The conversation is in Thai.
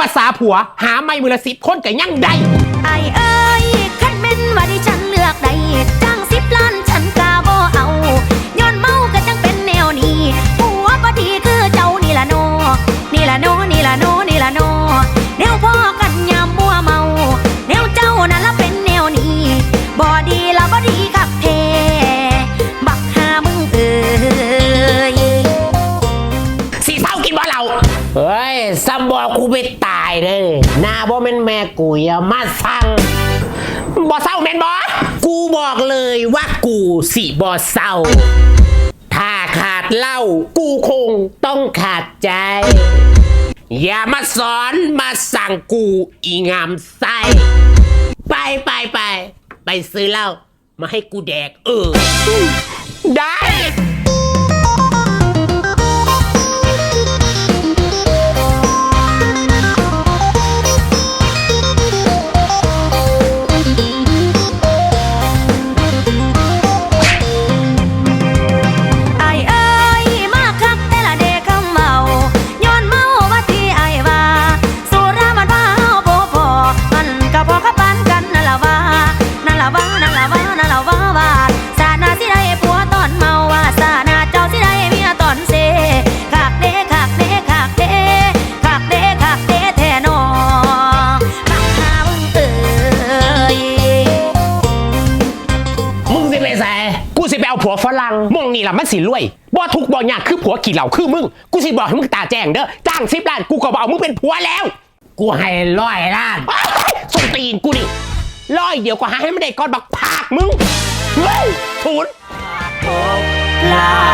ภาษาผัวหาไม่มือละสิบคนก็ยังได้ไอเอ้ยคันเป็นว่าดิฉันเลือกได้จ้างสิบล้านฉันกาบ่เอาย้อนเมาก็จังเป็นแนวนี้ผัวบ่ดีคือเจ้านี่ละโนนี่ละโนนี่ละโนนี่ละโนแนวพ่อกันยามมัวเมาแนวเจ้านั่นละเป็นแนวนี้บ่ดีละ เฮ้ยซัมบอกกูไปตายเลยหนาบ่แม่นแม่กูอย่ามาสั่งบ่เศร้าแมนบ่กูบอกเลยว่ากูสิบ่เศร้า ถ้าขาดเหล้ากูคงต้องขาดใจ อย่ามาสอนมาสั่งกูอีงามไส้ไปไปไปไปซื้อเหล้ามาให้กูแดกเออ เอาผัวฝรั่งมองนี่ล่ะมันสิรวยบ่ทุกข์บ่ยากคือผัวขี้เหล่าคือมึงกูสิบอกให้มึงตาแจ้งเด้อจ้างสิบล้านกูก็บเอามึงเป็นผัวแล้วกูให้ร้อยล้านอ้ายส่งตีนกูนี่ร้อยเดียวก็หาให้มันได้ก้อนบักพากมึงเฮ้ยศูนย์พลา